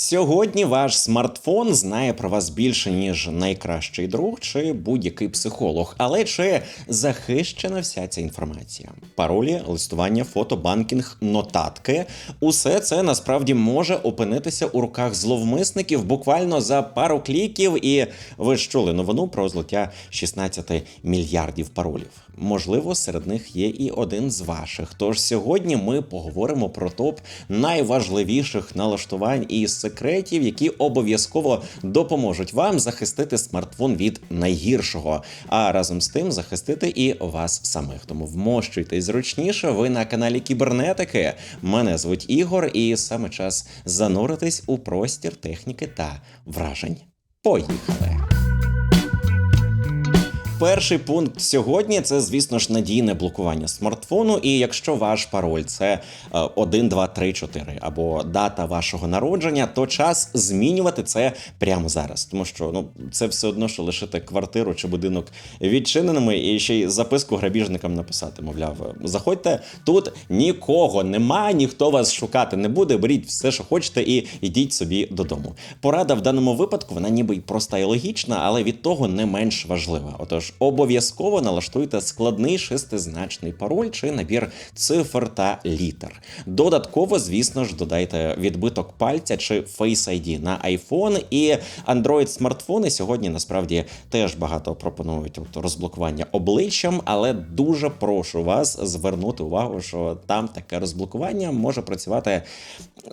Сьогодні ваш смартфон знає про вас більше, ніж найкращий друг чи будь-який психолог. Але чи захищена вся ця інформація? Паролі, листування, фото, банкінг, нотатки усе це насправді може опинитися у руках зловмисників буквально за пару кліків. І ви ж чули новину про злиття 16 мільярдів паролів. Можливо, серед них є і один з ваших. Тож сьогодні ми поговоримо про топ найважливіших налаштувань і секретів, які обов'язково допоможуть вам захистити смартфон від найгіршого, а разом з тим захистити і вас самих. Тому вмощуйтесь зручніше. Ви на каналі Кібернетики. Мене звуть Ігор, і саме час зануритись у простір техніки та вражень. Поїхали! Перший пункт сьогодні це, звісно ж, надійне блокування смартфону. І якщо ваш пароль це 1, 2, 3, 4 або дата вашого народження, то час змінювати це прямо зараз. Тому що ну це все одно, що лишити квартиру чи будинок відчиненими, і ще й записку грабіжникам написати. Мовляв, заходьте тут нікого нема, ніхто вас шукати не буде. Беріть все, що хочете, і йдіть собі додому. Порада в даному випадку вона ніби й проста і логічна, але від того не менш важлива. Отож обов'язково налаштуйте складний шестизначний пароль чи набір цифр та літер. Додатково, звісно ж, додайте відбиток пальця чи Face ID на iPhone і Android смартфони сьогодні насправді теж багато пропонують от розблокування обличчям, але дуже прошу вас звернути увагу, що там таке розблокування може працювати,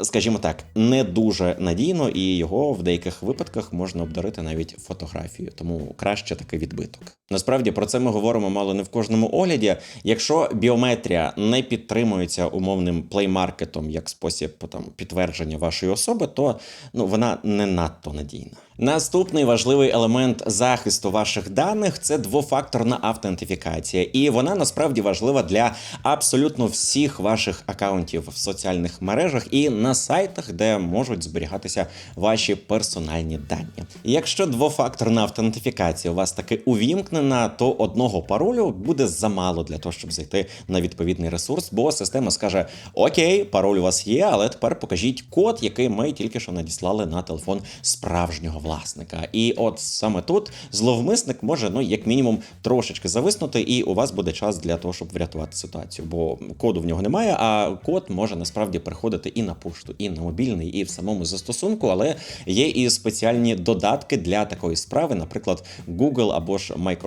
скажімо так, не дуже надійно, і його в деяких випадках можна обдарити навіть фотографією, тому краще такий відбиток. Насправді про це ми говоримо мало не в кожному огляді. Якщо біометрія не підтримується умовним плеймаркетом як спосіб там підтвердження вашої особи, то ну вона не надто надійна. Наступний важливий елемент захисту ваших даних це двофакторна автентифікація, і вона насправді важлива для абсолютно всіх ваших акаунтів в соціальних мережах і на сайтах, де можуть зберігатися ваші персональні дані. Якщо двофакторна автентифікація у вас таки увімкнена, то одного паролю буде замало для того, щоб зайти на відповідний ресурс, бо система скаже: Окей, пароль у вас є, але тепер покажіть код, який ми тільки що надіслали на телефон справжнього власника. І от саме тут зловмисник може, ну як мінімум, трошечки зависнути, і у вас буде час для того, щоб врятувати ситуацію. Бо коду в нього немає, а код може насправді приходити і на пошту, і на мобільний, і в самому застосунку, але є і спеціальні додатки для такої справи, наприклад, Google або ж Microsoft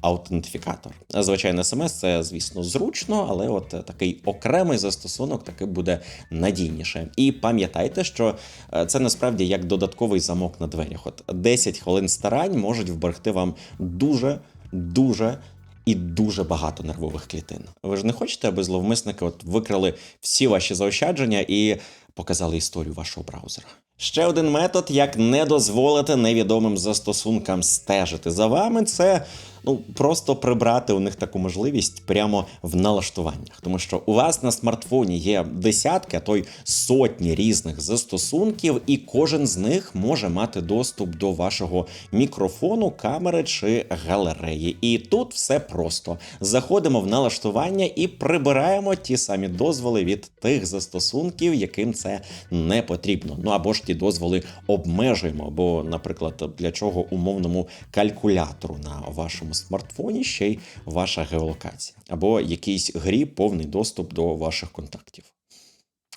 аутентифікатор. Звичайно, смс це, звісно, зручно, але от такий окремий застосунок таки буде надійніше. І пам'ятайте, що е, це насправді як додатковий замок на дверях. От 10 хвилин старань можуть вберегти вам дуже дуже. І дуже багато нервових клітин. Ви ж не хочете, аби зловмисники от викрали всі ваші заощадження і показали історію вашого браузера. Ще один метод, як не дозволити невідомим застосункам стежити за вами, це ну просто прибрати у них таку можливість прямо в налаштуваннях, тому що у вас на смартфоні є десятки, а то й сотні різних застосунків, і кожен з них може мати доступ до вашого мікрофону, камери чи галереї. І тут все просто заходимо в налаштування і прибираємо ті самі дозволи від тих застосунків, яким це не потрібно. Ну або ж ті дозволи обмежуємо. Бо, наприклад, для чого умовному калькулятору на вашому смартфоні ще й ваша геолокація, або якийсь грі повний доступ до ваших контактів.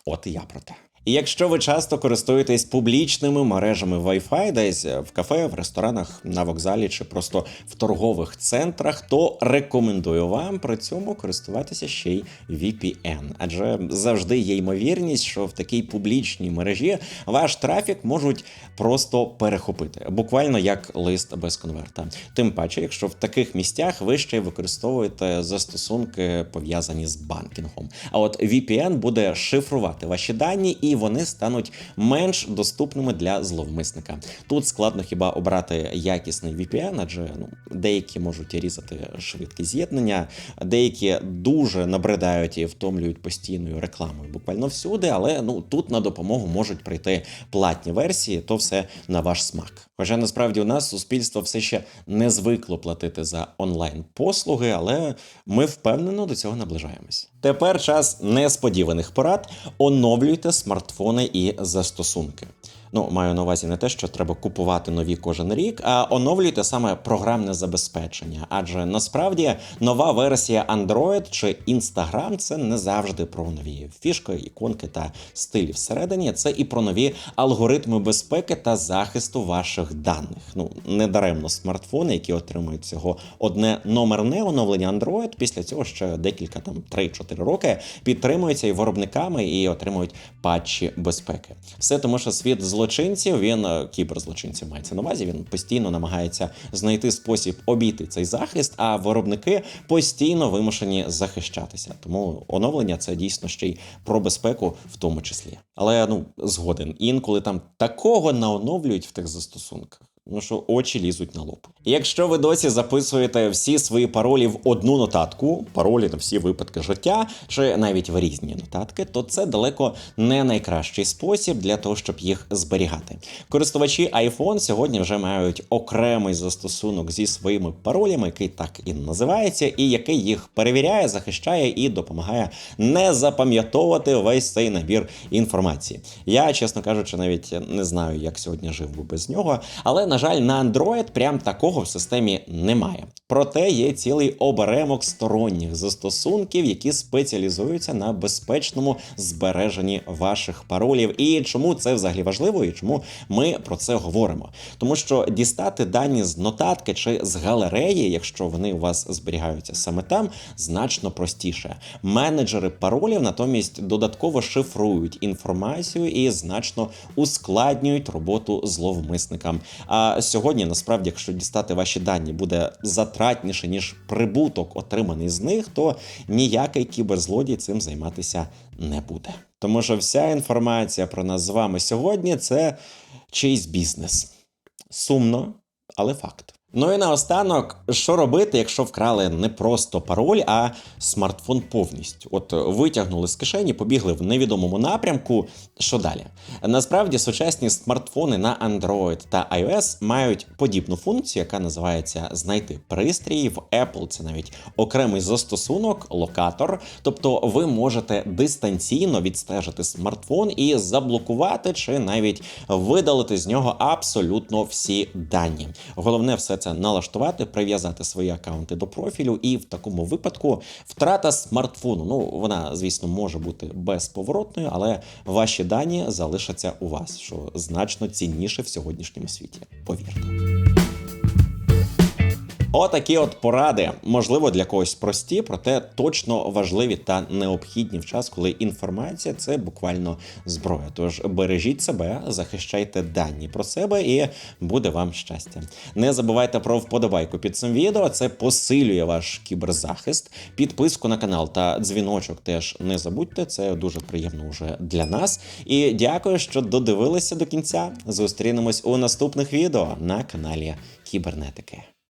От і я про те. І якщо ви часто користуєтесь публічними мережами Wi-Fi, десь в кафе, в ресторанах, на вокзалі чи просто в торгових центрах, то рекомендую вам при цьому користуватися ще й VPN, адже завжди є ймовірність, що в такій публічній мережі ваш трафік можуть просто перехопити, буквально як лист без конверта. Тим паче, якщо в таких місцях ви ще й використовуєте застосунки пов'язані з банкінгом. А от VPN буде шифрувати ваші дані і вони стануть менш доступними для зловмисника. Тут складно хіба обрати якісний VPN, адже ну деякі можуть різати швидкі з'єднання, деякі дуже набридають і втомлюють постійною рекламою, буквально всюди. Але ну тут на допомогу можуть прийти платні версії, то все на ваш смак. Хоча насправді у нас суспільство все ще не звикло платити за онлайн послуги, але ми впевнено до цього наближаємось. Тепер час несподіваних порад. Оновлюйте смартфони і застосунки. Ну, маю на увазі не те, що треба купувати нові кожен рік, а оновлюйте саме програмне забезпечення. Адже насправді нова версія Android чи Instagram це не завжди про нові фішки, іконки та стилі всередині. Це і про нові алгоритми безпеки та захисту ваших даних. Ну не даремно смартфони, які отримують цього одне номерне оновлення Android, після цього ще декілька там 3-4 роки підтримуються і виробниками і отримують патчі безпеки. Все тому, що світ злочинців, він е, кіберзлочинців мається на увазі. Він постійно намагається знайти спосіб обійти цей захист, а виробники постійно вимушені захищатися. Тому оновлення це дійсно ще й про безпеку, в тому числі. Але ну згоден, інколи там такого наоновлюють в тих застосунках. Ну що очі лізуть на лоб. Якщо ви досі записуєте всі свої паролі в одну нотатку, паролі на всі випадки життя, чи навіть в різні нотатки, то це далеко не найкращий спосіб для того, щоб їх зберігати. Користувачі iPhone сьогодні вже мають окремий застосунок зі своїми паролями, який так і називається, і який їх перевіряє, захищає і допомагає не запам'ятовувати весь цей набір інформації. Я, чесно кажучи, навіть не знаю, як сьогодні жив би без нього, але на жаль, на Android прям такого в системі немає. Проте є цілий оберемок сторонніх застосунків, які спеціалізуються на безпечному збереженні ваших паролів. І чому це взагалі важливо, і чому ми про це говоримо? Тому що дістати дані з нотатки чи з галереї, якщо вони у вас зберігаються саме там, значно простіше. Менеджери паролів натомість додатково шифрують інформацію і значно ускладнюють роботу зловмисникам. А сьогодні, насправді, якщо дістати ваші дані буде затратніше ніж прибуток, отриманий з них, то ніякий кіберзлодій цим займатися не буде. Тому що вся інформація про нас з вами сьогодні це чийсь бізнес. Сумно, але факт. Ну і наостанок, що робити, якщо вкрали не просто пароль, а смартфон повністю? От витягнули з кишені, побігли в невідомому напрямку. Що далі? Насправді сучасні смартфони на Android та iOS мають подібну функцію, яка називається знайти пристрій. В Apple це навіть окремий застосунок, локатор. Тобто ви можете дистанційно відстежити смартфон і заблокувати чи навіть видалити з нього абсолютно всі дані. Головне все це налаштувати, прив'язати свої акаунти до профілю, і в такому випадку втрата смартфону. Ну вона, звісно, може бути безповоротною, але ваші дані залишаться у вас, що значно цінніше в сьогоднішньому світі. Повірте. Отакі от поради, можливо, для когось прості, проте точно важливі та необхідні в час, коли інформація це буквально зброя. Тож бережіть себе, захищайте дані про себе, і буде вам щастя. Не забувайте про вподобайку під цим відео. Це посилює ваш кіберзахист. Підписку на канал та дзвіночок теж не забудьте. Це дуже приємно вже для нас. І дякую, що додивилися до кінця. Зустрінемось у наступних відео на каналі Кібернетики.